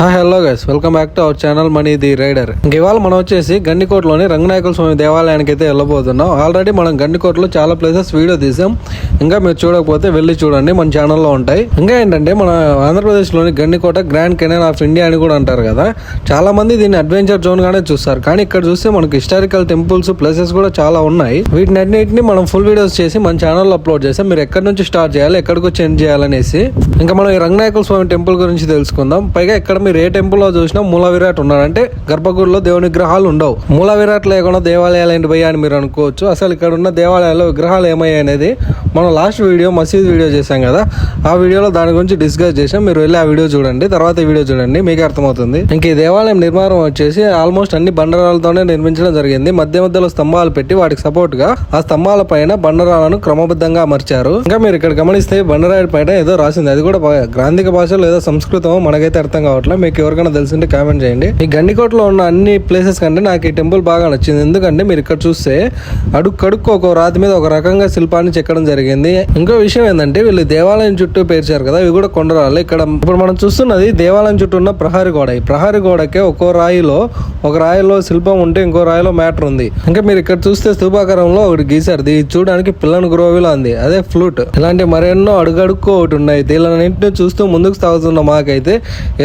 Hello guys welcome back to our channel money the rider ఇవాళ మనం వచ్చేసి గండికోటలోని రంగనాయకుల స్వామి దేవాలయానికి అయితే వెళ్ళబోతున్నాం. ఆల్రెడీ మనం గండికోటలో చాలా ప్లేసెస్ వీడియో తీసాం. ఇంకా మీరు చూడకపోతే వెళ్ళి చూడండి మన ఛానల్లో ఉంటాయి. ఇంకా ఏంటంటే మన ఆంధ్రప్రదేశ్లోని Gandikota grand canyon of India అని కూడా అంటారు కదా. చాలా మంది దీన్ని అడ్వెంచర్ జోన్ గానే చూస్తారు. కానీ ఇక్కడ చూస్తే మనకి హిస్టారికల్ టెంపుల్స్ ప్లేసెస్ కూడా చాలా ఉన్నాయి. వీటిని అన్నింటిని మనం ఫుల్ వీడియోస్ చేసి మన ఛానల్లో అప్లోడ్ చేసాం మీరు ఎక్కడి నుంచి స్టార్ట్ చేయాలి ఎక్కడికి వచ్చి ఎండ్ చేయాలనేసి. ఇంకా మనం ఈ రంగనాయకుల స్వామి టెంపుల్ గురించి తెలుసుకుందాం. పైగా ఇక్కడ మీరు ఏ టెంపుల్లో చూసినా మూల విరాట్ ఉన్నాడు. అంటే గర్భగుడిలో దేవుని విగ్రహాలు ఉండవు. మూల విరాట్ లేకుండా దేవాలయాలు ఏంటి భయ్యా అని మీరు అనుకోవచ్చు. అసలు ఇక్కడ ఉన్న దేవాలయాల్లో విగ్రహాలు ఏమయ్యాయి అనేది మనం లాస్ట్ వీడియో మసీద్ వీడియో చేశాం కదా. ఆ వీడియోలో దాని గురించి డిస్కస్ చేసాం మీరు వెళ్ళి ఆ వీడియో చూడండి. తర్వాత ఈ వీడియో చూడండి. మీకు అర్థమవుతుంది. ఇంక ఈ దేవాలయం నిర్మాణం వచ్చేసి ఆల్మోస్ట్ అన్ని బండరాలతోనే నిర్మించడం జరిగింది. మధ్య మధ్యలో స్తంభాలు పెట్టి వాటికి సపోర్ట్గా ఆ స్తంభాల పైన బండరాలను క్రమబద్ధంగా అమర్చారు. ఇంకా మీరు ఇక్కడ గమనిస్తే బండరాయి పైన ఏదో రాసింది. అది కూడా గ్రాంధిక భాషలో ఏదో సంస్కృతం మనకైతే అర్థం కావట్లేదు మీకు ఎవరికైనా తెలిసింటే కామెంట్ చేయండి. ఈ గండికోటలో ఉన్న అన్ని ప్లేసెస్ కంటే నాకు ఈ టెంపుల్ బాగా నచ్చింది. ఎందుకంటే మీరు ఇక్కడ చూస్తే అడుక్కడుక్కు ఒక రాతి మీద ఒక రకంగా శిల్పాన్ని చెక్కడం జరిగింది. ఇంకో విషయం ఏంటంటే వీళ్ళు దేవాలయం చుట్టూ పేర్చారు కదా ఇవి కూడా కొండరాళ్ళు. ఇక్కడ ఇప్పుడు మనం చూస్తున్నది దేవాలయం చుట్టూ ఉన్న ప్రహారీ గోడ. ఈ ప్రహారీ గోడకే ఒక్కో రాయిలో ఒక రాయిలో శిల్పం ఉంటే ఇంకో రాయిలో మ్యాటర్ ఉంది. ఇంకా మీరు ఇక్కడ చూస్తే స్థూపాకారంలో ఒకటి గీశారు. ఇది చూడడానికి పిల్లని గ్రోవిలా ఉంది. అదే ఫ్లూట్. ఇలాంటి మరెన్నో అడుగడుక్కు ఒకటి ఉన్నాయి. దీనిని చూస్తూ ముందుకు సాగుతున్న మాకైతే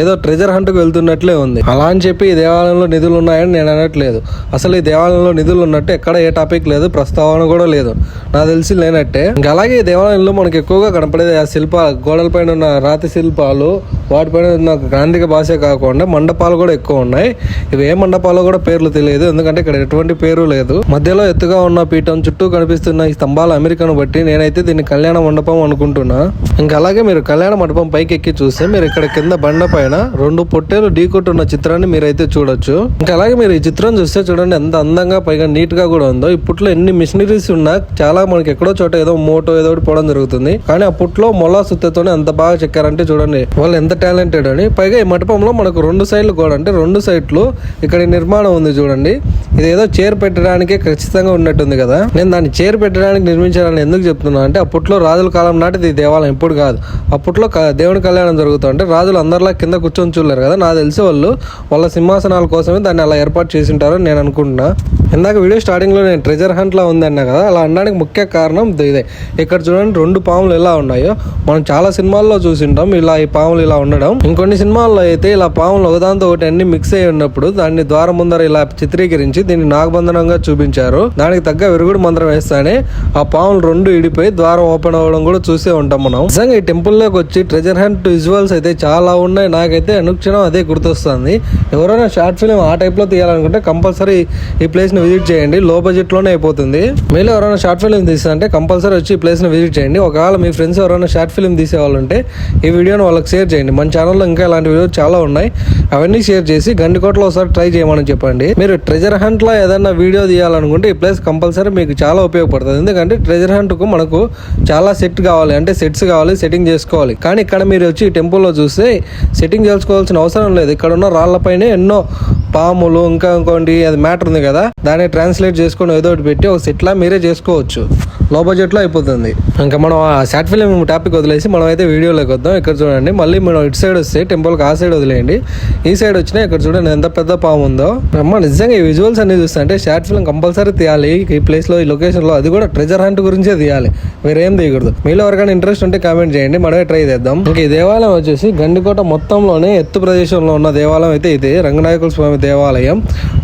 ఏదో ట్రెజర్ హంట్కి వెళ్తున్నట్లే ఉంది. అలా అని చెప్పి ఈ దేవాలయంలో నిధులు ఉన్నాయని నేను అనట్లేదు. అసలు ఈ దేవాలయంలో నిధులు ఉన్నట్టు ఎక్కడ ఏ టాపిక్ లేదు ప్రస్తావన కూడా లేదు. నాకు తెలిసి లేనట్టే. ఇంకా అలాగే ఈ దేవాలయంలో మనకు ఎక్కువగా కనపడేది ఆ శిల్పాలు గోడలపైన ఉన్న రాతి శిల్పాలు వాటిపైన ఉన్న గాంధిక భాష కాకుండా మండపాలు కూడా ఎక్కువ ఉన్నాయి. ఇవి ఏ మండపాలు కూడా పేర్లు తెలియదు ఎందుకంటే ఇక్కడ ఎటువంటి పేరు లేదు. మధ్యలో ఎత్తుగా ఉన్న పీఠం చుట్టూ కనిపిస్తున్న ఈ స్తంభాల అమెరికాను బట్టి నేనైతే దీన్ని కళ్యాణ మండపం అనుకుంటున్నా. ఇంకా అలాగే మీరు కళ్యాణ మండపం పైకి ఎక్కి చూస్తే మీరు ఇక్కడ కింద బండ పైన రెండు పొట్టేలు ఢీకొట్టున్న చిత్రాన్ని మీరైతే చూడొచ్చు. ఇంకా అలాగే మీరు ఈ చిత్రం చూస్తే చూడండి ఎంత అందంగా పైగా నీట్గా కూడా ఉందో. ఇప్పట్లో ఎన్ని మిషనరీస్ ఉన్నా చాలా మనకి ఎక్కడో చోట ఏదో మోటో ఏదో ఒకటి పోవడం జరుగుతుంది. కానీ అప్పట్లో మొలా సుత్తతోనే అంత బాగా చెక్కారంటే చూడండి వాళ్ళు ఎంత టాలెంటెడ్ అని. పైగా ఈ మండపంలో మనకు రెండు సైడ్లు కూడా అంటే రెండు సైడ్లు ఇక్కడ నిర్మాణం ఉంది చూడండి. ఇది ఏదో చైర్ పెట్టడానికి ఖచ్చితంగా ఉన్నట్టుంది కదా. నేను దాన్ని చైర్ పెట్టడానికి నిర్మించాలని ఎందుకు చెప్తున్నా అంటే అప్పట్లో రాజుల కాలం నాటిది దేవాలయం. ఇప్పుడు కాదు. అప్పట్లో దేవుని కళ్యాణం జరుగుతుంటే రాజులు అందరిలా కింద కూర్చొని చూడలేరు కదా నాకు తెలిసి వాళ్ళు వాళ్ళ సింహాసనాల కోసమే దాన్ని అలా ఏర్పాటు చేసి ఉంటారని నేను అనుకుంటున్నా. ఇందాక వీడియో స్టార్టింగ్లో నేను ట్రెజర్ హంట్ లా ఉంది అన్నా కదా అలా అనడానికి ముఖ్య కారణం ఇదే. ఇక్కడ చూడండి రెండు పాములు ఎలా ఉన్నాయో. మనం చాలా సినిమాల్లో చూసింటాం ఇలా ఈ పాములు ఇలా ఉండడం. ఇంకొన్ని సినిమాల్లో అయితే ఇలా పాములు ఒకదాంతో ఒకటి అన్ని మిక్స్ అయి ఉన్నప్పుడు దాన్ని ద్వారం ముందర ఇలా చిత్రీకరించి దీన్ని నాగబంధనంగా చూపించారు. దానికి తగ్గ విరుగుడు మంత్రం వేస్తానే ఆ పాములు రెండు ఇడిపోయి ద్వారం ఓపెన్ అవ్వడం కూడా చూసే ఉంటాం మనం. నిజంగా ఈ టెంపుల్లోకి వచ్చి ట్రెజర్ హంట్ విజువల్స్ అయితే చాలా ఉన్నాయి. నాకైతే అనుక్షణం అదే గుర్తొస్తుంది. ఎవరైనా షార్ట్ ఫిలిం ఆ టైప్లో తీయాలనుకుంటే కంపల్సరీ ఈ ప్లేస్ని విజిట్ చేయండి. లో బడ్జెట్లోనే అయిపోతుంది. మెయిల్ ఎవరైనా షార్ట్ ఫిల్మ్ తీస్తారంటే కంపల్సరీ వచ్చి ఈ ప్లేస్ని విజిట్ చేయండి. ఒకవేళ మీ ఫ్రెండ్స్ ఎవరైనా షార్ట్ ఫిలిం తీసే ఉంటే ఈ వీడియోని వాళ్ళకి షేర్ చేయండి. మన ఛానల్లో ఇంకా ఇలాంటి వీడియోస్ చాలా ఉన్నాయి. అవన్నీ షేర్ చేసి గండికోటలో ఒకసారి ట్రై చేయమని చెప్పండి. మీరు ట్రెజర్ హంట్లో ఏదైనా వీడియో తీయాలనుకుంటే ఈ ప్లేస్ కంపల్సరీ మీకు చాలా ఉపయోగపడుతుంది. ఎందుకంటే ట్రెజర్ హంట్కు మనకు చాలా సెట్ కావాలి. అంటే సెట్స్ కావాలి సెట్టింగ్ చేసుకోవాలి. కానీ ఇక్కడ మీరు వచ్చి టెంపుల్లో చూస్తే సెట్టింగ్ తీసుకోవాల్సిన అవసరం లేదు. ఇక్కడ ఉన్న రాళ్ళపైనే ఎన్నో పాములు ఇంకా ఇంకోటి అది మ్యాటర్ ఉంది కదా దాన్ని ట్రాన్స్లేట్ చేసుకొని ఏదో ఒకటి పెట్టి ఒక సెట్లా మీరే చేసుకోవచ్చు. లో బడ్జెట్లో అయిపోతుంది. ఇంకా మనం ఆ షార్ట్ ఫిల్మ్ టాపిక్ వదిలేసి మనం అయితే వీడియోలోకి వద్దాం. ఇక్కడ చూడండి మళ్ళీ మనం ఇటు సైడ్ వస్తే టెంపుల్కి ఆ సైడ్ వదిలేయండి. ఈ సైడ్ వచ్చినా ఇక్కడ చూడండి ఎంత పెద్ద పాము ఉందో. అమ్మ నిజంగా ఈ విజువల్స్ అన్ని చూస్తే అంటే షార్ట్ ఫిల్మ్ కంపల్సరీ తీయాలి. ఈ ప్లేస్లో ఈ లొకేషన్లో అది కూడా ట్రెజర్ హంట్ గురించే తీయాలి. వేరేం తీయకూడదు. మీలో ఎవరికైనా ఇంట్రెస్ట్ ఉంటే కామెంట్ చేయండి. మనమే ట్రై చేద్దాం. ఇంకా ఈ దేవాలయం వచ్చేసి గండికోట మొత్తంలోనే ఎత్తు ప్రదేశంలో ఉన్న దేవాలయం అయితే ఇది. రంగనాయకుల స్వామి దేవాలయం.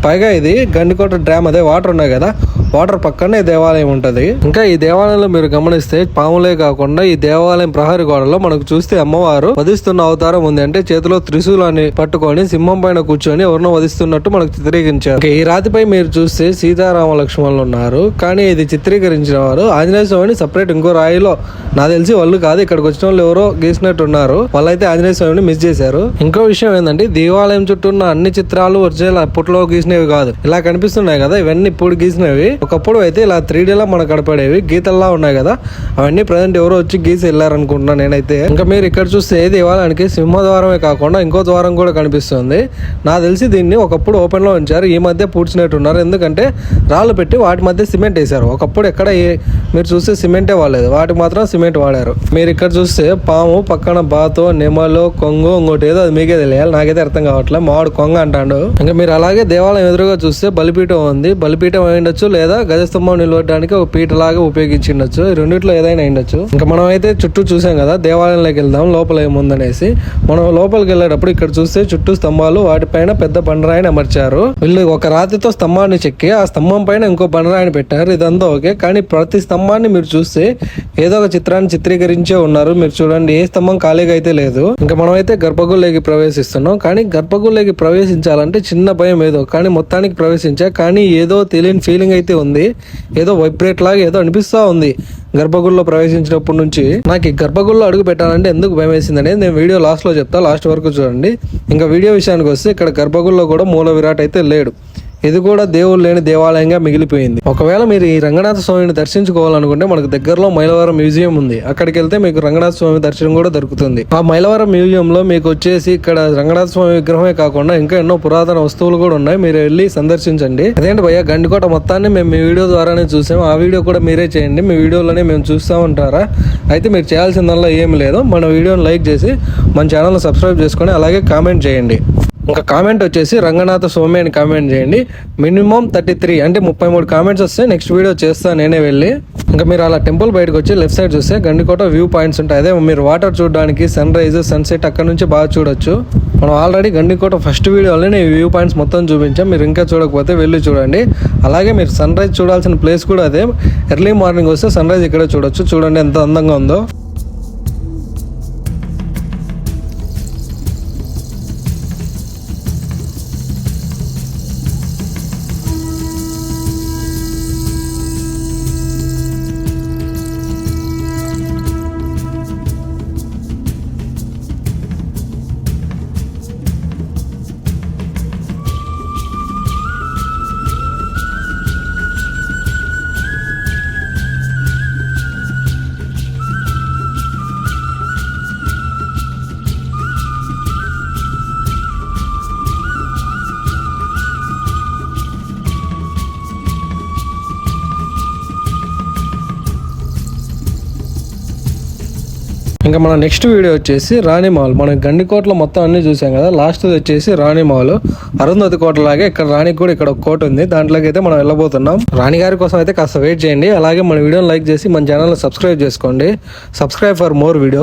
పైగా ఇది గండికోట డ్యామ్ అదే వాటర్ ఉన్నాయి కదా. వాటర్ పక్కనే దేవాలయం ఉంటుంది. ఇంకా ఈ దేవాలయంలో మీరు గమనిస్తే పాములే కాకుండా ఈ దేవాలయం ప్రహరీ గోడలో మనకు చూస్తే అమ్మవారు వధిస్తున్న అవతారం ఉంది. అంటే చేతిలో త్రిశూలాన్ని పట్టుకొని సింహం పైన కూర్చొని ఎవరినో వధిస్తున్నట్టు మనకు చిత్రీకరించారు. ఈ రాతిపై మీరు చూస్తే సీతారామ లక్ష్మణులు ఉన్నారు. కానీ ఇది చిత్రీకరించిన వారు ఆంజనేయ స్వామిని సపరేట్ ఇంకో రాయిలో. నాకు తెలిసి వాళ్ళు కాదు ఇక్కడికి వచ్చిన వాళ్ళు ఎవరో గీసినట్టు ఉన్నారు. వాళ్ళైతే ఆంజనేయ స్వామిని మిస్ చేశారు. ఇంకో విషయం ఏంటంటే దేవాలయం చుట్టూ ఉన్న అన్ని చిత్రాలు ఒరిజినల్ అప్పట్లో గీసినవి కాదు. ఇలా కనిపిస్తున్నాయి కదా ఇవన్నీ ఇప్పుడు గీసినవి. ఒకప్పుడు అయితే ఇలా త్రీ డీలో మనకు కనపడేవి. గీతల్లా ఉన్నాయి కదా. అవన్నీ ప్రజెంట్ ఎవరో వచ్చి గీసి వెళ్ళారనుకుంటున్నా నేనైతే. ఇంకా మీరు ఇక్కడ చూస్తే ఏ దేవాలయానికి సింహద్వారమే కాకుండా ఇంకో ద్వారం కూడా కనిపిస్తుంది. నాకు తెలిసి దీన్ని ఒకప్పుడు ఓపెన్లో ఉంచారు. ఈ మధ్య పూడ్చినట్టున్నారు. ఎందుకంటే రాళ్ళు పెట్టి వాటి మధ్య సిమెంట్ వేశారు. ఒకప్పుడు ఎక్కడ మీరు చూస్తే సిమెంటే వాడలేదు. వాటికి మాత్రం సిమెంట్ వాడారు. మీరు ఇక్కడ చూస్తే పాము పక్కన బాతో నెమలో కొంగు ఇంకోటి ఏదో అది మీకే తెలియాలి. నాకైతే అర్థం కావట్లేదు మామిడి కొంగ అంటాడు. ఇంకా మీరు అలాగే దేవాలయం ఎదురుగా చూస్తే బలిపీఠం ఉంది. బలిపీఠం అయి ఉండొచ్చు లేదా గజస్తంభం నిలవడానికి ఒక పీట లాగా ఉపయోగించిండొచ్చు. ఈ రెండిట్లో ఏదైనా ఉండొచ్చు ఇంకా మనం అయితే చుట్టూ చూసాం కదా దేవాలయంలోకి వెళ్దాం లోపల ఏముందనేసి. మనం లోపలికి వెళ్ళేటప్పుడు ఇక్కడ చూస్తే చుట్టూ స్తంభాలు వాటిపైన పెద్ద బండరాయిని అమర్చారు. వీళ్ళు ఒక రాతితో స్తంభాన్ని చెక్కి ఆ స్తంభం పైన ఇంకో బండరాయిని పెట్టారు. ఇదంతా ఓకే కానీ ప్రతి స్తంభాన్ని మీరు చూస్తే ఏదో ఒక చిత్రాన్ని చిత్రీకరించే ఉన్నారు. మీరు చూడండి ఏ స్తంభం ఖాళీగా అయితే లేదు. ఇంకా మనం అయితే గర్భగుళ్ళకి ప్రవేశిస్తున్నాం. కానీ గర్భగుళ్ళకి ప్రవేశించాలంటే చిన్న భయం ఏదో. కానీ మొత్తానికి ప్రవేశించా. కానీ ఏదో తెలియని ఫీలింగ్ అయితే ఉంది. ఏదో వైబ్రేట్ లాగా ఏదో అనిపిస్తా ఉంది. గర్భగుడిలో ప్రవేశించినప్పటి నుంచి నాకు ఈ గర్భగుడిలో అడుగు పెట్టాలంటే ఎందుకు భయం వేసిందనేది నేను వీడియో లాస్ట్లో చెప్తా లాస్ట్ వరకు చూడండి. ఇంకా వీడియో విషయానికి వస్తే ఇక్కడ గర్భగుడిలో కూడా మూల విరాట్ అయితే లేడు. ఇది కూడా దేవుడు లేని దేవాలయంగా మిగిలిపోయింది. ఒకవేళ మీరు ఈ రంగనాథ స్వామిని దర్శించుకోవాలనుకుంటే మనకు దగ్గరలో మైలవరం మ్యూజియం ఉంది. అక్కడికి వెళ్తే మీకు రంగనాథ స్వామి దర్శనం కూడా దొరుకుతుంది. ఆ మైలవరం మ్యూజియం లో మీకు వచ్చేసి ఇక్కడ రంగనాథ స్వామి విగ్రహమే కాకుండా ఇంకా ఎన్నో పురాతన వస్తువులు కూడా ఉన్నాయి. మీరు వెళ్ళి సందర్శించండి. అదేంటి భయ్య గండికోట మొత్తాన్ని మేము మీ వీడియో ద్వారానే చూసాం. ఆ వీడియో కూడా మీరే చేయండి. మీ వీడియోలోనే మేము చూస్తూ ఉంటారా అయితే మీరు చేయాల్సిందల్లా ఏమి లేదు. మన వీడియోని లైక్ చేసి మన ఛానల్ సబ్స్క్రైబ్ చేసుకొని అలాగే కామెంట్ చేయండి. ఇంకా కామెంట్ వచ్చేసి రంగనాథ సోమి అని కామెంట్ చేయండి. మినిమం థర్టీ త్రీ అంటే ముప్పై మూడు కామెంట్స్ వస్తే నెక్స్ట్ వీడియో చేస్తాను నేనే వెళ్ళి. ఇంకా మీరు అలా టెంపుల్ బయటకు వచ్చి లెఫ్ట్ సైడ్ చూస్తే గండికోట వ్యూ పాయింట్స్ ఉంటాయి. అదే మీరు వాటర్ చూడడానికి సన్ రైజ్ సన్సెట్ అక్కడ నుంచి బాగా చూడొచ్చు. మనం ఆల్రెడీ గండికోట ఫస్ట్ వీడియోలో నేను వ్యూ పాయింట్స్ మొత్తం చూపించాం. మీరు ఇంకా చూడకపోతే వెళ్ళి చూడండి. అలాగే మీరు సన్ రైజ్ చూడాల్సిన ప్లేస్ కూడా అదే. ఎర్లీ మార్నింగ్ వస్తే సన్ రైజ్ ఇక్కడే చూడొచ్చు. చూడండి ఎంత అందంగా ఉందో. ఇంకా మన నెక్స్ట్ వీడియో వచ్చేసి రాణి మాల్. మనం గండికోటలో మొత్తం అన్ని చూసాం కదా. లాస్ట్ వచ్చేసి రాణి మాల్. అరుంధతి కోటలాగే ఇక్కడ రాణికి కూడా ఇక్కడ ఒక కోట ఉంది. దాంట్లోకి అయితే మనం వెళ్ళబోతున్నాం. రాణి గారి కోసం అయితే కాస్త వెయిట్ చేయండి. అలాగే మన వీడియోని లైక్ చేసి మన ఛానల్ సబ్స్క్రైబ్ చేసుకోండి. Subscribe for more video